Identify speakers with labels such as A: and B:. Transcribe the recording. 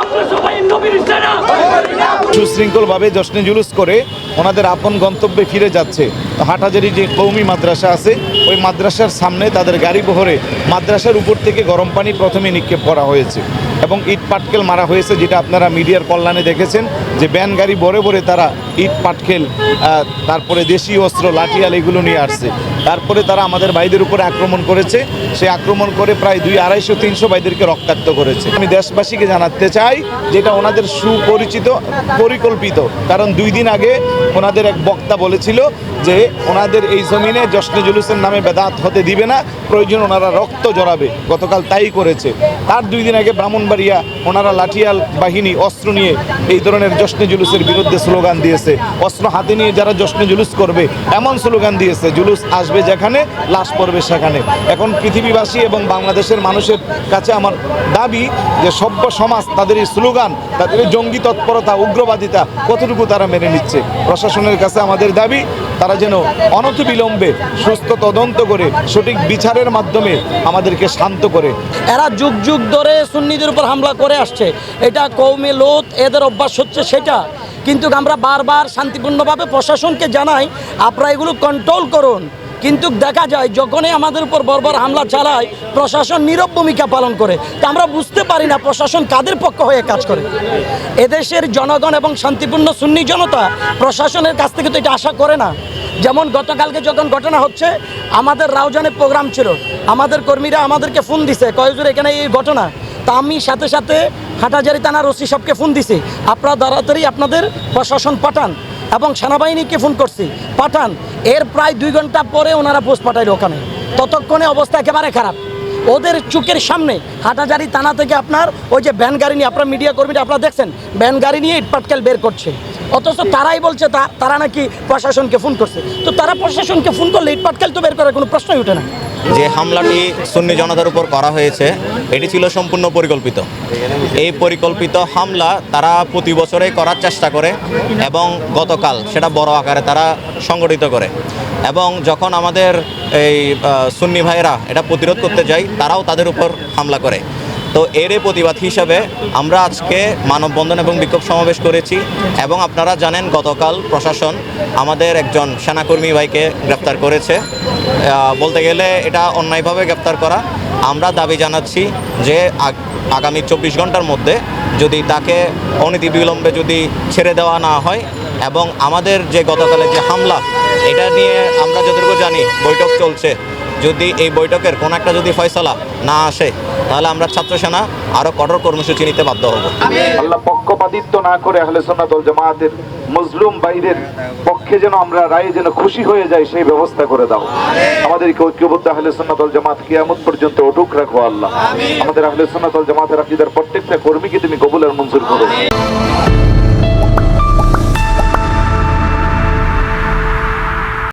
A: আমরা সবাই নবীর সেনা
B: সুশৃঙ্খলভাবে জশ্নে জুলুস করে ওনাদের আপন গন্তব্যে ফিরে যাচ্ছে। হাটহাজারি যে কৌমি মাদ্রাসা আছে, ওই মাদ্রাসার সামনে তাদের গাড়ি বহরে মাদ্রাসার উপর থেকে গরম পানি প্রথমে নিক্ষেপ করা হয়েছে। এবং ইট পাটকেল মারা হয়েছে, যেটা আপনারা মিডিয়ার কল্যাণে দেখেছেন, যে ব্যান গাড়ি ভরে ভরে তারা ইট পাটকেল তারপরে দেশীয় অস্ত্র, লাঠিয়াল এগুলো নিয়ে আসছে। তারপরে তারা আমাদের ভাইদের উপরে আক্রমণ করেছে। সে আক্রমণ করে প্রায় দুই, আড়াইশো, তিনশো ভাইদেরকে রক্তাক্ত করেছে। আমি দেশবাসীকে জানাতে চাই, যেটা ওনাদের সুপরিচিত, পরিকল্পিত। কারণ দুই দিন আগে ওনাদের এক বক্তা বলেছিল যে, ওনাদের এই জমিনে জশ্নে জুলুসের নামে বেদাত হতে দিবে না, প্রয়োজন ওনারা রক্ত জড়াবে। গতকাল তাই করেছে। তার দুই দিন আগে ব্রাহ্মণবাড়িয়া ওনারা লাঠিয়াল বাহিনী, অস্ত্র নিয়ে এই ধরনের জশ্নে জুলুসের বিরুদ্ধে স্লোগান দিয়েছে। অস্ত্র হাতে নিয়ে যারা জশ্নে জুলুস করবে, এমন স্লোগান দিয়েছে, জুলুস আসবে যেখানে, লাশ পড়বে সেখানে। এখন পৃথিবীবাসী এবং বাংলাদেশের মানুষের কাছে আমার দাবি যে সভ্য সমাজ, তাদের এই স্লোগান, তাদের জঙ্গি তৎপরতা, উগ্রবাদিতা কতটুকু তারা মেনে নিচ্ছে? প্রশাসনের কাছে আমাদের দাবি, তারা যেন অনতিবিলম্বে সুস্থ তদন্ত করে, সঠিক বিচারের মাধ্যমে আমাদেরকে শান্ত করে।
C: এরা যুগ যুগ ধরে সুন্নিদের উপর হামলা করে আসছে। এটা কৌমে লোত, এদের অভ্যাস হচ্ছে সেটা। কিন্তু আমরা বারবার শান্তিপূর্ণভাবে প্রশাসনকে জানাই, আপনারা এগুলো কন্ট্রোল করুন। কিন্তু দেখা যায়, যখনই আমাদের উপর বর্বর হামলা চালায়, প্রশাসন নীরব ভূমিকা পালন করে। তা আমরা বুঝতে পারি না, প্রশাসন কাদের পক্ষ হয়ে কাজ করে। এদেশের জনগণ এবং শান্তিপূর্ণ সুন্নি জনতা প্রশাসনের কাছ থেকে তো এটা আশা করে না। যেমন গতকালকে যখন ঘটনা হচ্ছে, আমাদের রাউজানে প্রোগ্রাম ছিল। আমাদের কর্মীরা আমাদেরকে ফোন দিছে কয়েকজোর এখানে এই ঘটনা। তা আমি সাথে সাথে হাটাজারি থানার ওসি সবকে ফোন দিছি। আপনারা তাড়াতাড়ি আপনাদের প্রশাসন পাঠান এবং সেনাবাহিনীকে ফোন করছি। পাঠান। এর প্রায় দুই ঘণ্টা পরে ওনারা পোস্ট পাঠাইল ওখানে। ততক্ষণে অবস্থা একেবারে খারাপ। ওদের চোখের সামনে হাটাজারি থানা থেকে আপনার ওই যে ভ্যান গাড়ি নিয়ে, আপনার মিডিয়া কর্মীরা, আপনারা দেখছেন, ভ্যান গাড়ি নিয়ে ইটপাটকেল বের করছে। অথচ তারাই বলছে তা- তারা নাকি প্রশাসনকে ফোন করছে। তো তারা প্রশাসনকে ফোন করলে ইটপাটকেল তো বের করার কোনো প্রশ্নই ওঠে না।
D: যে হামলাটি সুন্নি জনতার উপর করা হয়েছে, এটি ছিল সম্পূর্ণ পরিকল্পিত। এই পরিকল্পিত হামলা তারা প্রতি বছরেই করার চেষ্টা করে এবং গতকাল সেটা বড় আকারে তারা সংগঠিত করে। এবং যখন আমাদের এই সুন্নি ভাইয়েরা এটা প্রতিরোধ করতে যায়, তারাও তাদের উপর হামলা করে। তো এরই প্রতিবাদ হিসাবে আমরা আজকে মানববন্ধন এবং বিক্ষোভ সমাবেশ করেছি এবং আপনারা জানেন গতকাল প্রশাসন আমাদের একজন সেনাকর্মী ভাইকে গ্রেপ্তার করেছে। বলতে গেলে এটা অন্যায়ভাবে গ্রেপ্তার করা। আমরা দাবি জানাচ্ছি যে আগ- আগামী চব্বিশ ঘণ্টার মধ্যে যদি তাকে অনীতি বিলম্বে যদি ছেড়ে দেওয়া না হয় এবং আমাদের যে গতকালের যে হামলা, এটা নিয়ে আমরা যতটুকু জানি বৈঠক চলছে। যদি এই বৈঠকের কোনো একটা যদি ফয়সলা না আসে, তাহলে আমরা ছাত্র সেনা আরও কঠোর কর্মসূচি নিতে বাধ্য হব।
B: আল্লাহ পক্ষপাতিত্ব না করে আহলে সুন্নাত ওয়াল জামাতের মজলুম বাইরের পক্ষে যেন আমরা রায়ে যেন খুশি হয়ে যাই, সেই ব্যবস্থা করে দাও। আমাদেরকে ঐক্যবদ্ধ আহলে সুন্নাত ওয়াল জামাত কিয়ামত পর্যন্ত অটুক রাখো আল্লাহ। আমাদের আহলে সুন্নাত ওয়াল জামাতের আকীদার প্রত্যেকটা কর্মীকে তুমি কবুল আর মঞ্জুর করো।